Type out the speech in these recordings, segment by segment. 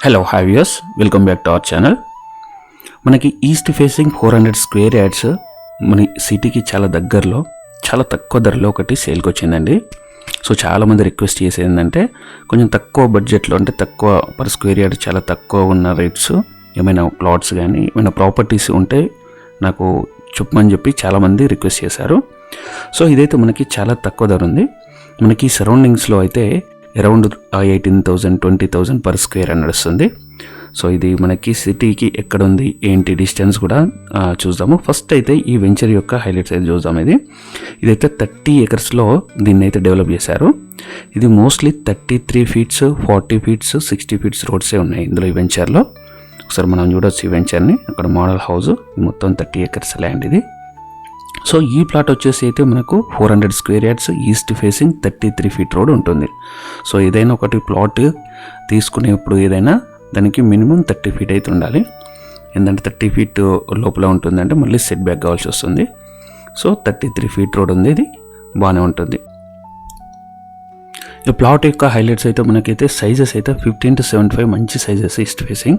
Hello hi viewers welcome back to our channel మనకి east facing four hundred square yards మన సిటీకి చాలా దగ్గరలో చాలా తక్కువ ధరలో ఒకటి సేల్కి వచ్చిందండి. సో చాలామంది రిక్వెస్ట్ చేసేది ఏంటంటే కొంచెం తక్కువ బడ్జెట్లో అంటే తక్కువ పర్ స్క్వేర్ యార్డ్ చాలా తక్కువ ఉన్న రేట్స్ ఏమైనా ప్లాట్స్ కానీ ఏమైనా ప్రాపర్టీస్ ఉంటే నాకు చెప్పమని చెప్పి చాలామంది రిక్వెస్ట్ చేశారు. సో ఇదైతే మనకి చాలా తక్కువ ధర ఉంది. మనకి సరౌండింగ్స్లో అయితే around eighteen thousand twenty thousand per square అని నడుస్తుంది. సో ఇది మనకి సిటీకి ఎక్కడ ఉంది ఏంటి డిస్టెన్స్ కూడా చూద్దాము. ఫస్ట్ అయితే ఈ వెంచర్ యొక్క హైలైట్స్ అయితే చూద్దాం ఇది. ఇదైతే థర్టీ ఎకర్స్లో దీన్ని అయితే డెవలప్ చేశారు. ఇది mostly thirty three feets forty feets sixty feets రోడ్సే ఉన్నాయి ఇందులో ఈ వెంచర్లో. ఒకసారి మనం చూడొచ్చు ఈ వెంచర్ని. అక్కడ మోడల్ హౌస్ మొత్తం థర్టీ ఎకర్స్ ల్యాండ్ ఇది. సో ఈ ప్లాట్ వచ్చేసి అయితే మనకు four hundred square yards east facing thirty three feet road ఉంటుంది. సో ఏదైనా ఒకటి ప్లాట్ తీసుకునేప్పుడు ఏదైనా దానికి మినిమం థర్టీ ఫీట్ అయితే ఉండాలి. ఏంటంటే థర్టీ ఫీట్ లోపల ఉంటుందంటే మళ్ళీ సెట్ బ్యాక్ కావాల్సి వస్తుంది. So thirty three feet road ఉంది ఇది బాగానే ఉంటుంది. ఈ ప్లాట్ యొక్క హైలైట్స్ అయితే మనకైతే సైజెస్ అయితే ఫిఫ్టీన్ టు సెవెంటీ ఫైవ్ మంచి సైజెస్ ఈస్ట్ ఫేసింగ్.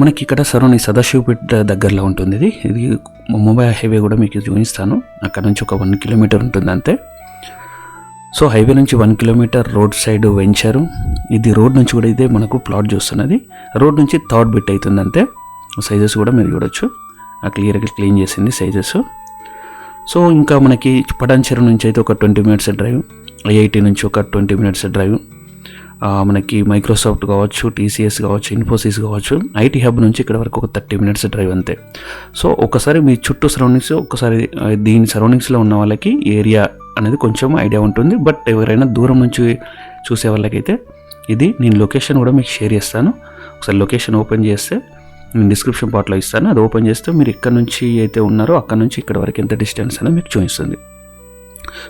మనకి ఇక్కడ సరౌండింగ్ సదాశివపేట దగ్గరలో ఉంటుంది ఇది. ఇది ముంబై హైవే కూడా మీకు చూపిస్తాను. అక్కడ నుంచి ఒక వన్ కిలోమీటర్ ఉంటుంది అంతే. సో హైవే నుంచి one kilometre road side venture. ఇది రోడ్ నుంచి కూడా ఇదే మనకు ప్లాట్ చూస్తున్నది. రోడ్ నుంచి థర్డ్ బిట్ అవుతుంది అంతే. సైజెస్ కూడా మీరు చూడొచ్చు. ఆ క్లియర్గా క్లీన్ చేసింది సైజెస్. సో ఇంకా మనకి పటాన్చెరు నుంచి అయితే ఒక ట్వంటీ మినిట్స్ డ్రైవ్ ఐఐటి నుంచి ఒక ట్వంటీ మినిట్స్ డ్రైవ్ మనకి మైక్రోసాఫ్ట్ కావచ్చు టీసీఎస్ కావచ్చు ఇన్ఫోసిస్ కావచ్చు ఐటీ హబ్ నుంచి ఇక్కడ వరకు ఒక థర్టీ మినిట్స్ డ్రైవ్ అంతే. సో ఒకసారి మీ చుట్టూ సరౌండింగ్స్ ఒకసారి దీని సరౌండింగ్స్లో ఉన్న వాళ్ళకి ఏరియా అనేది కొంచెం ఐడియా ఉంటుంది. బట్ ఎవరైనా దూరం నుంచి చూసే వాళ్ళకైతే ఇది నేను లొకేషన్ కూడా మీకు షేర్ చేస్తాను. ఒకసారి లొకేషన్ ఓపెన్ చేస్తే నేను డిస్క్రిప్షన్ పార్ట్లో ఇస్తాను. అది ఓపెన్ చేస్తే మీరు ఇక్కడ నుంచి అయితే ఉన్నారో అక్కడ నుంచి ఇక్కడ వరకు ఎంత డిస్టెన్స్ అనేది మీకు చూపిస్తుంది.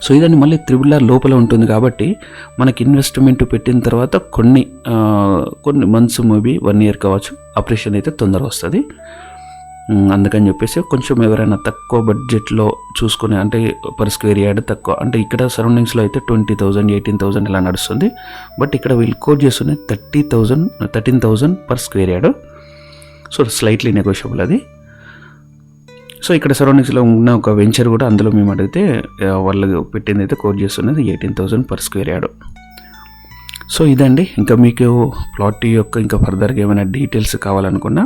సో ఇదని మళ్ళీ త్రిబుల్ ఆర్ లోపల ఉంటుంది కాబట్టి మనకి ఇన్వెస్ట్మెంట్ పెట్టిన తర్వాత కొన్ని కొన్ని మంత్స్ మేబీ వన్ ఇయర్ కావచ్చు ఆపరేషన్ అయితే తొందరగా వస్తుంది. అందుకని చెప్పేసి కొంచెం ఎవరైనా తక్కువ బడ్జెట్లో చూసుకునే అంటే పర్ స్క్వేర్ యార్డ్ తక్కువ అంటే ఇక్కడ సరౌండింగ్స్లో అయితే ట్వంటీ థౌజండ్ ఎయిటీన్ థౌజండ్ ఇలా నడుస్తుంది. బట్ ఇక్కడ వీళ్ళు కోట్ చేస్తున్న thirty thousand thirteen thousand per square yard so slightly negotiable అది. సో ఇక్కడ సరౌండింగ్స్లో ఉన్న ఒక వెంచర్ కూడా అందులో మేము అడిగితే వాళ్ళు పెట్టింది అయితే కోట్ చేస్తున్నది eighteen thousand per square yard. So ఇదండి. ఇంకా మీకు ప్లాట్ యొక్క ఇంకా ఫర్దర్గా ఏమైనా డీటెయిల్స్ కావాలనుకున్నా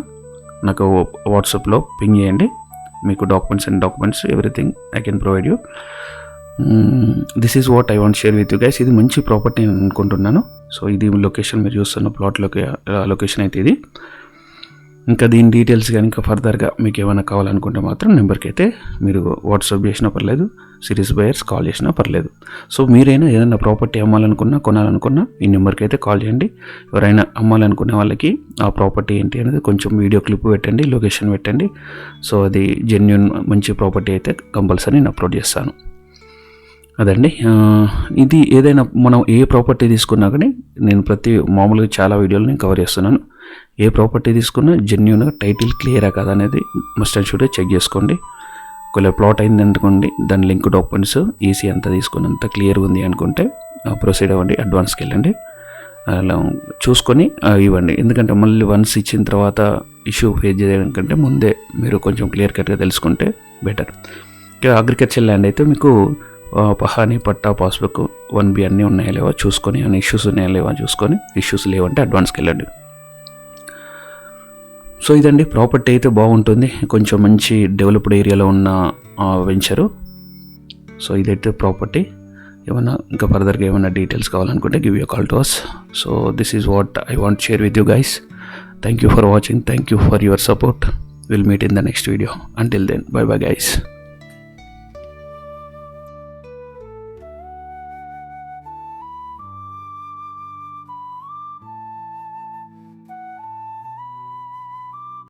నాకు వాట్సాప్లో పింగ్ చేయండి. మీకు documents and documents everything I can provide you. This is what I want share with you guys. ఇది మంచి ప్రాపర్టీ నేను అనుకుంటున్నాను. సో ఇది లొకేషన్ మీరు చూస్తున్న ప్లాట్ లొకేషన్ అయితే ఇది. ఇంకా దీని డీటెయిల్స్ కానీ ఇంకా ఫర్దర్గా మీకు ఏమైనా కావాలనుకుంటే మాత్రం నెంబర్కి అయితే మీరు వాట్సాప్ చేసినా పర్లేదు సిరీస్ బయర్స్ కాల్ చేసినా పర్లేదు. సో మీరైనా ఏదైనా ప్రాపర్టీ అమ్మాలనుకున్నా కొనాలనుకున్నా ఈ నెంబర్కి అయితే కాల్ చేయండి. ఎవరైనా అమ్మాలనుకునే వాళ్ళకి ఆ ప్రాపర్టీ ఏంటి అనేది కొంచెం వీడియో క్లిప్ పెట్టండి లొకేషన్ పెట్టండి. సో అది జెన్యున్ మంచి ప్రాపర్టీ అయితే కంపల్సరీ నేను అప్లోడ్ చేస్తాను. అదండి. ఇది ఏదైనా మనం ఏ ప్రాపర్టీ తీసుకున్నా కానీ నేను ప్రతి మామూలుగా చాలా వీడియోలు నేను కవర్ చేస్తున్నాను. ఏ ప్రాపర్టీ తీసుకున్నా జెన్యున్గా టైటిల్ క్లియరా కదా అనేది మస్ట్ అండ్ షూడే చెక్ చేసుకోండి. ఒకవేళ ప్లాట్ అయింది అనుకోండి దాని లింక్ డాక్యుమెంట్స్ ఈసీ అంతా తీసుకున్నంత క్లియర్గా ఉంది అనుకుంటే ప్రొసీడ్ అవ్వండి అడ్వాన్స్కి వెళ్ళండి అలా చూసుకొని ఇవ్వండి. ఎందుకంటే మళ్ళీ వన్స్ ఇచ్చిన తర్వాత ఇష్యూ ఫేస్ చేయడానికంటే ముందే మీరు కొంచెం క్లియర్ కట్గా తెలుసుకుంటే బెటర్ ఇక అగ్రికల్చర్ ల్యాండ్ అయితే మీకు పహానీ పట్టా పాస్బుక్ వన్ బి అన్నీ ఉన్నాయా లేవా? చూసుకొని అన్ని ఇష్యూస్ ఉన్నాయా లేవా చూసుకొని ఇష్యూస్ లేవంటే అడ్వాన్స్కి వెళ్ళండి సో ఇదండి. ప్రాపర్టీ అయితే బాగుంటుంది. కొంచెం మంచి డెవలప్డ్ ఏరియాలో ఉన్న వెంచరు సో ఇదైతే ప్రాపర్టీ ఏమైనా ఇంకా ఫర్దర్గా ఏమైనా డీటెయిల్స్ కావాలనుకుంటే give you call to us so this is what I want share with you guys thank you for watching thank you for your support will meet in the next video until then bye bye guys